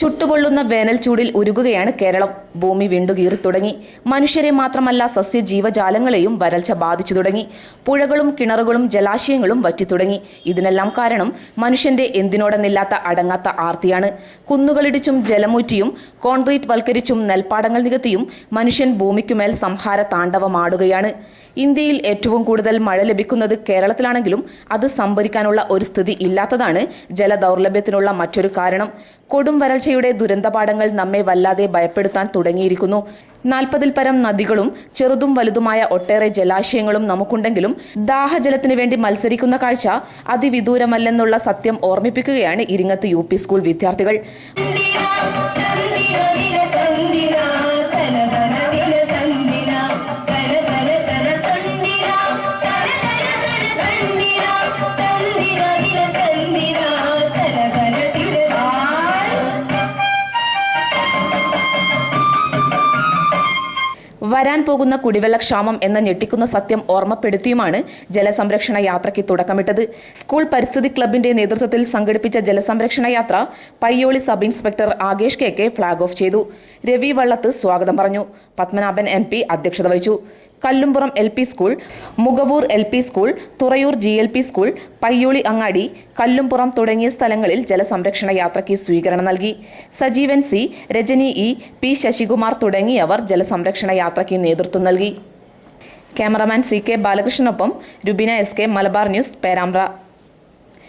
ചുട്ടുപൊള്ളുന്ന വേനൽ ചൂടിൽ ഉരുകുകയാണ് കേരളം. ഭൂമി വീണ്ടുകീറി തുടങ്ങി. മനുഷ്യരെ മാത്രമല്ല സസ്യ സസ്യജീവജാലങ്ങളെയും വരൾച്ച ബാധിച്ചു തുടങ്ങി. പുഴകളും കിണറുകളും ജലാശയങ്ങളും വറ്റിത്തുടങ്ങി ഇതിനെല്ലാം കാരണം മനുഷ്യന്റെ എന്തിനോടെന്നില്ലാത്ത അടങ്ങാത്ത ആർത്തിയാണ്. കുന്നുകളിടിച്ചും ജലമൂറ്റിയും കോൺക്രീറ്റ് വൽക്കരിച്ചും നെൽപ്പാടങ്ങൾ നികത്തിയും മനുഷ്യൻ ഭൂമിക്കുമേൽ സംഹാര താണ്ഡവമാടുകയാണ്. ഇന്ത്യയിൽ ഏറ്റവും കൂടുതൽ മഴ ലഭിക്കുന്നത് കേരളത്തിലാണെങ്കിലും അത് സംഭരിക്കാനുള്ള ഒരു സ്ഥിതി ഇല്ലാത്തതാണ് ജലദൗർലഭ്യത്തിനുള്ള മറ്റൊരു കാരണം. കൊടും വരൾച്ചയുടെ ദുരന്തപാഠങ്ങൾ നമ്മെ വല്ലാതെ ഭയപ്പെടുത്താൻ തുടങ്ങിയിരിക്കുന്നു. നാൽപ്പതിൽ പരം നദികളും ചെറുതും വലുതുമായ ഒട്ടേറെ ജലാശയങ്ങളും നമുക്കുണ്ടെങ്കിലും ദാഹജലത്തിനു വേണ്ടി മത്സരിക്കുന്ന കാഴ്ച അതിവിദൂരമല്ലെന്നുള്ള സത്യം ഓർമ്മിപ്പിക്കുകയാണ് ഇരിങ്ങത്ത് യു സ്കൂൾ വിദ്യാർത്ഥികൾ. വരാൻ പോകുന്ന കുടിവെള്ളക്ഷാമം എന്ന ഞെട്ടിക്കുന്ന സത്യം ഓർമ്മപ്പെടുത്തിയുമാണ് ജലസംരക്ഷണ യാത്രയ്ക്ക് തുടക്കമിട്ടത്. സ്കൂൾ പരിസ്ഥിതി ക്ലബിന്റെ നേതൃത്വത്തിൽ സംഘടിപ്പിച്ച ജലസംരക്ഷണ യാത്ര Payyoli sub inspector Akesh K K flag off ചെയ്തു. രവി വള്ളത്ത് സ്വാഗതം പറഞ്ഞു. പത്മനാഭൻ എം അധ്യക്ഷത വഹിച്ചു. Kallumpuram L P school Mukhavoor L P school Thurayur G L P school Payyoli Angadi Kallumpuram തുടങ്ങിയ സ്ഥലങ്ങളിൽ ജലസംരക്ഷണ യാത്രയ്ക്ക് സ്വീകരണം നൽകി. Sajeevan C Rajani E P Sasikumar തുടങ്ങിയവർ ജലസംരക്ഷണ യാത്രയ്ക്ക് നേതൃത്വം നൽകി. Cameraman C K ബാലകൃഷ്ണനൊപ്പം Rubina S K Malabar news Perambra.